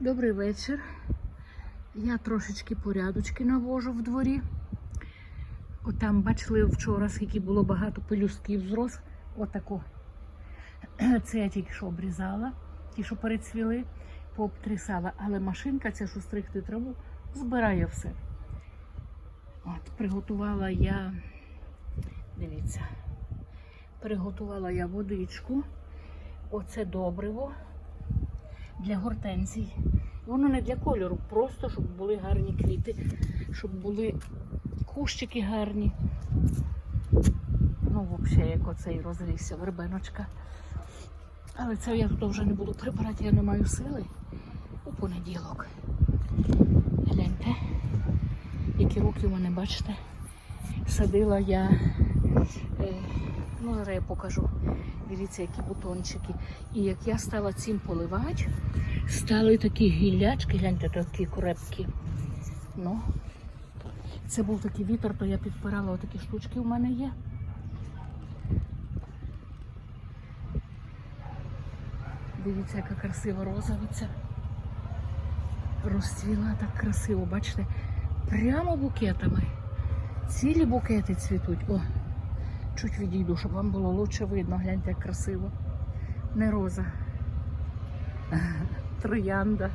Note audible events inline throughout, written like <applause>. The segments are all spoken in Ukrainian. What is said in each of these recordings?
Добрий вечір. Я трошечки порядочки навожу в дворі. Отам бачили вчора, скільки було багато пелюстків зрос. Отако. <clears throat> Це я тільки що обрізала, ті, що перецвіли, пообтрісала. Але машинка, ця, що стригти траву, збирає все. От, приготувала я, дивіться, приготувала я водичку. Оце добриво для гортензій. Воно не для кольору, просто щоб були гарні квіти, щоб були кущики гарні. Ну, взагалі, як оцей розрісся вербеночка. Але це я тут вже не буду прибирати, я не маю сили у понеділок. Гляньте, які руки у мене, бачите, садила я. Е, ну, зараз я покажу. Дивіться, які бутончики. І як я стала цим поливати, стали такі гіллячки, гляньте, такі крепкі. Ну, це був такий вітер, то я підпирала отакі штучки у мене є. Дивіться, яка красива розовиця. Розцвіла так красиво, бачите? Прямо букетами. Цілі букети цвітуть. О, чуть відійду, щоб вам було лучше видно. Гляньте, як красиво. Не роза. <laughs> Троянда.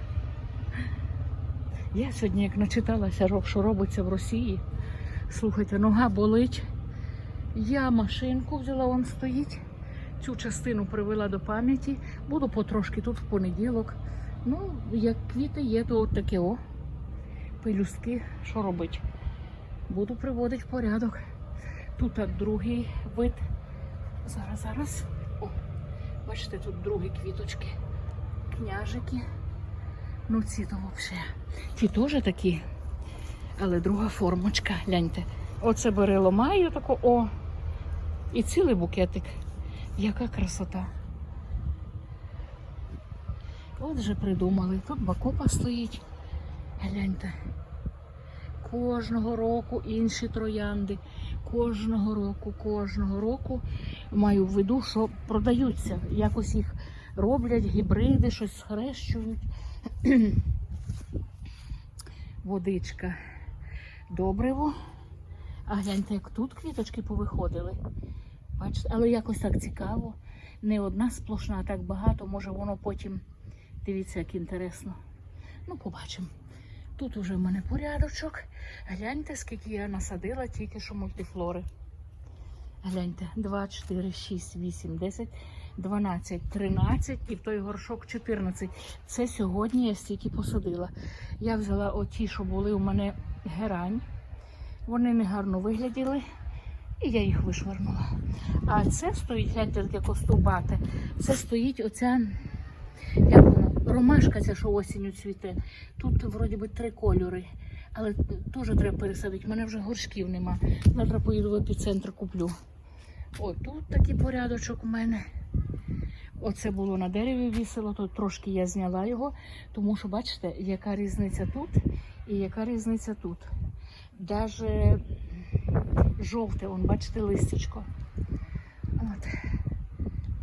Я сьогодні, як начиталася, що робиться в Росії. Слухайте, нога болить. Я машинку взяла, вон стоїть. Цю частину привела до пам'яті. Буду потрошки тут в понеділок. Ну, як квіти є, то от таке о. Пелюстки, що робить? Буду приводити в порядок. Тут другий вид. Зараз, зараз. О, бачите, тут другі квіточки. Княжики. Ну, ці то взагалі. Ті теж такі. Але друга формочка. Гляньте. Оце бере маю тако, о. І цілий букетик. Яка красота. От же придумали. Тут бакопа стоїть. Гляньте. Кожного року інші троянди. Кожного року, кожного року маю в виду, що продаються. Якось їх роблять, гібриди, щось схрещують. <clears throat> Водичка. Добриво. А гляньте, як тут квіточки повиходили. Бачите, але якось так цікаво. Не одна сплошна, а так багато. Може воно потім. Дивіться, як інтересно. Ну, побачимо. Тут уже в мене порядочок. Гляньте, скільки я насадила тільки що мультифлори. Гляньте, 2, 4, 6, 8, 10, 12, 13 і в той горшок 14. Це сьогодні я стільки посадила. Я взяла оті, що були у мене герань. Вони негарно вигляділи. І я їх вишвернула. А це стоїть, гляньте, таке костубате. Це стоїть оця, як воно, ромашка ця, що осінню цвіте. Тут вроді би три кольори. Але теж треба пересадити. У мене вже горшків нема. Завтра поїду в епіцентр куплю. Ой, тут такий порядочок у мене. Оце було на дереві вісело, то трошки я зняла його, тому що бачите, яка різниця тут і яка різниця тут. Даже жовте, вон, бачите, листячко. От.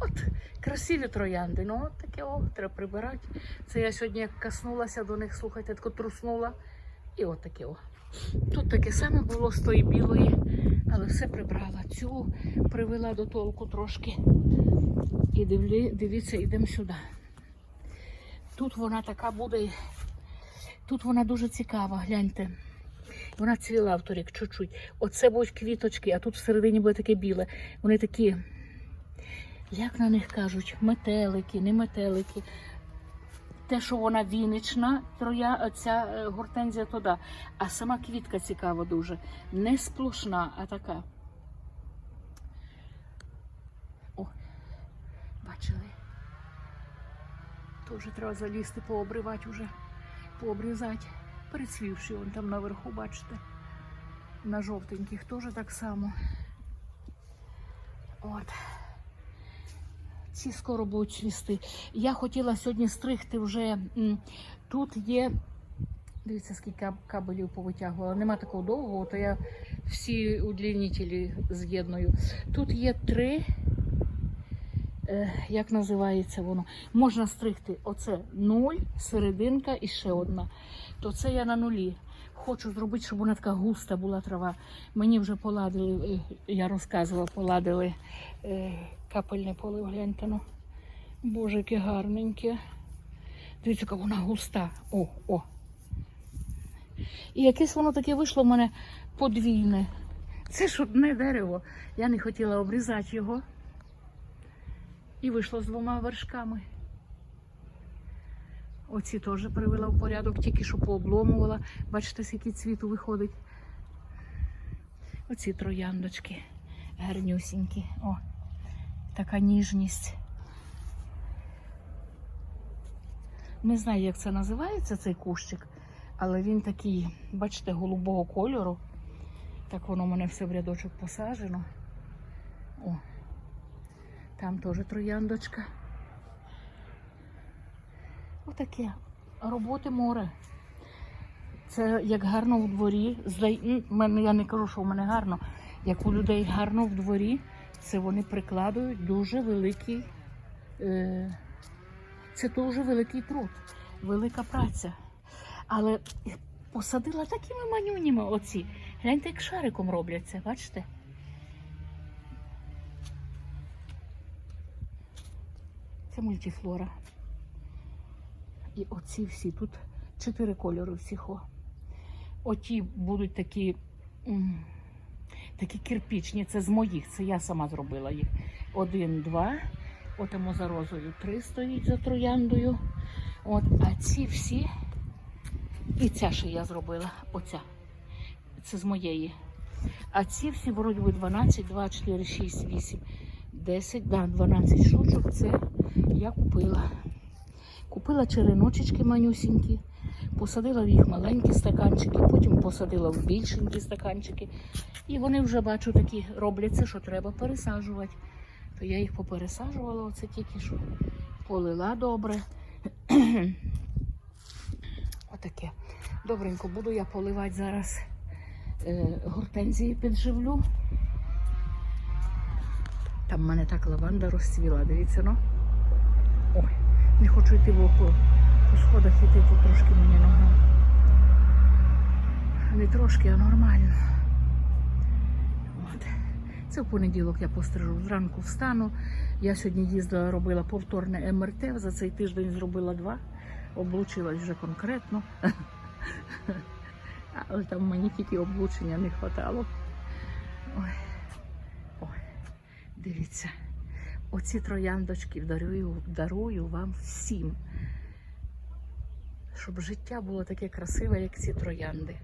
От, красиві троянди. Ну, от таке о, треба прибирати. Це я сьогодні як коснулася до них, слухайте, тако труснула. І от таке о. Тут таке саме було з тої білої, але все прибрала. Цю привела до толку трошки. І дивлі, дивіться, йдемо сюди. Тут вона така буде. Тут вона дуже цікава, гляньте. Вона цвіла в торік чуть-чуть. Оце будуть квіточки, а тут всередині буде таке біле. Вони такі, як на них кажуть, метелики, не метелики. Те, що вона вінична, троя, ця е, гортензія то да. А сама квітка цікава дуже. Не сплошна, а така. О, бачили? Тоже треба залізти, пообривати вже, пообрізати. Перецвівши, вон там наверху, бачите. На жовтеньких теж так само. От. Ці скоро будуть цвісти. Я хотіла сьогодні стригти вже. Тут є. Дивіться, скільки кабелів повитягувала. Нема такого довгого, то я всі удлінителі з'єдную. Тут є три Е, як називається воно? Можна стригти оце нуль, серединка і ще одна. То це я на нулі. Хочу зробити, щоб вона така густа була трава. Мені вже поладили, е, я розказувала, поладили е, капельне поле, гляньте. Ну. Боже, яке гарненьке. Дивіться, яка вона густа. О, о. І якесь воно таке вийшло в мене подвійне. Це ж одне дерево. Я не хотіла обрізати його. І вийшло з двома вершками. Оці теж привела в порядок, тільки що пообломувала. Бачите, скільки цвіту виходить. Оці трояндочки гарнюсінькі. О, така ніжність. Не знаю, як це називається, цей кущик, але він такий, бачите, голубого кольору. Так воно в мене все в рядочок посаджено. О, там теж трояндочка. Отаке. Роботи море. Це як гарно у дворі. Я не кажу, що в мене гарно. Як у людей гарно в дворі, це вони прикладають дуже великий. Е... Це дуже великий труд, велика праця. Але посадила такими манюнями оці. Гляньте, як шариком робляться, бачите? Це мультифлора. І оці всі тут чотири кольори всього. Оті будуть такі, такі кирпічні, це з моїх, це я сама зробила їх. Один, два. Отому за розою три стоїть за трояндою. От, а ці всі, і ця ще я зробила, оця. Це з моєї. А ці всі, вроді би, 12, 2, 4, 6, 8, 10, да, 12 штучок. Це я купила. Купила череночечки манюсінькі, посадила в їх маленькі стаканчики, потім посадила в більшенькі стаканчики. І вони вже бачу такі робляться, що треба пересаджувати. То я їх попересаджувала, оце тільки що полила добре. <clears throat> Отаке. Добренько, буду я поливати зараз е, гортензії підживлю. Там в мене так лаванда розцвіла, дивіться, ну. Ой, не хочу йти в по, по сходах іти, тут трошки мені нога. Не трошки, а нормально. От. Це в понеділок я пострижу. Зранку встану. Я сьогодні їздила, робила повторне МРТ. За цей тиждень зробила два. Облучилась вже конкретно. <laughs> Але там мені тільки облучення не вистачало. Ой. Ой. Дивіться. Оці трояндочки дарую, дарую вам всім. Щоб життя було таке красиве, як ці троянди.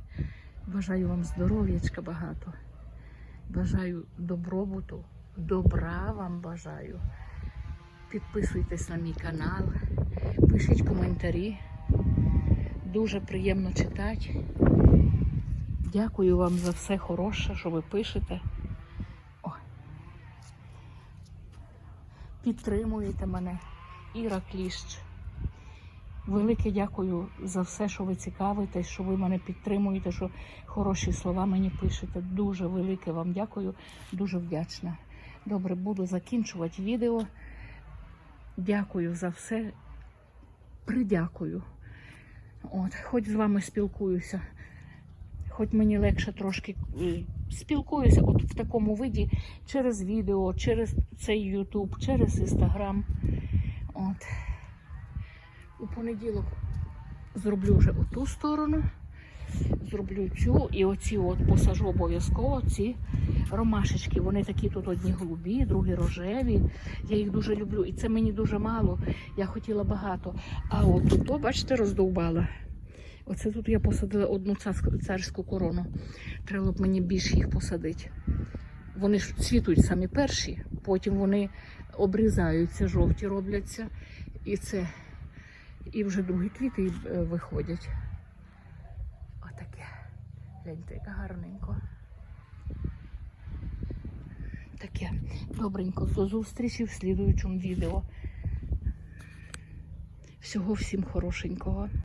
Бажаю вам здоров'ячка багато. Бажаю добробуту, добра вам бажаю. Підписуйтесь на мій канал, пишіть коментарі. Дуже приємно читати. Дякую вам за все хороше, що ви пишете. О. Підтримуєте мене. Іра Кліщ. Велике дякую за все, що ви цікавитесь, що ви мене підтримуєте, що хороші слова мені пишете. Дуже велике вам дякую, дуже вдячна. Добре, буду закінчувати відео. Дякую за все. Придякую. От, хоч з вами спілкуюся, хоч мені легше трошки спілкуюся от в такому виді через відео, через цей YouTube, через Instagram. От. У понеділок зроблю вже оту сторону, зроблю цю і оці от посажу обов'язково ці ромашечки. Вони такі тут одні голубі, другі рожеві. Я їх дуже люблю. І це мені дуже мало. Я хотіла багато. А от тут, бачите, роздовбала. Оце тут я посадила одну царську корону. Треба б мені більше їх посадити. Вони ж цвітуть самі перші, потім вони обрізаються, жовті робляться. І це і вже другі квіти е, виходять. Отаке. Гляньте, яка гарненько. Таке. Добренько. До зустрічі в слідуючому відео. Всього всім хорошенького.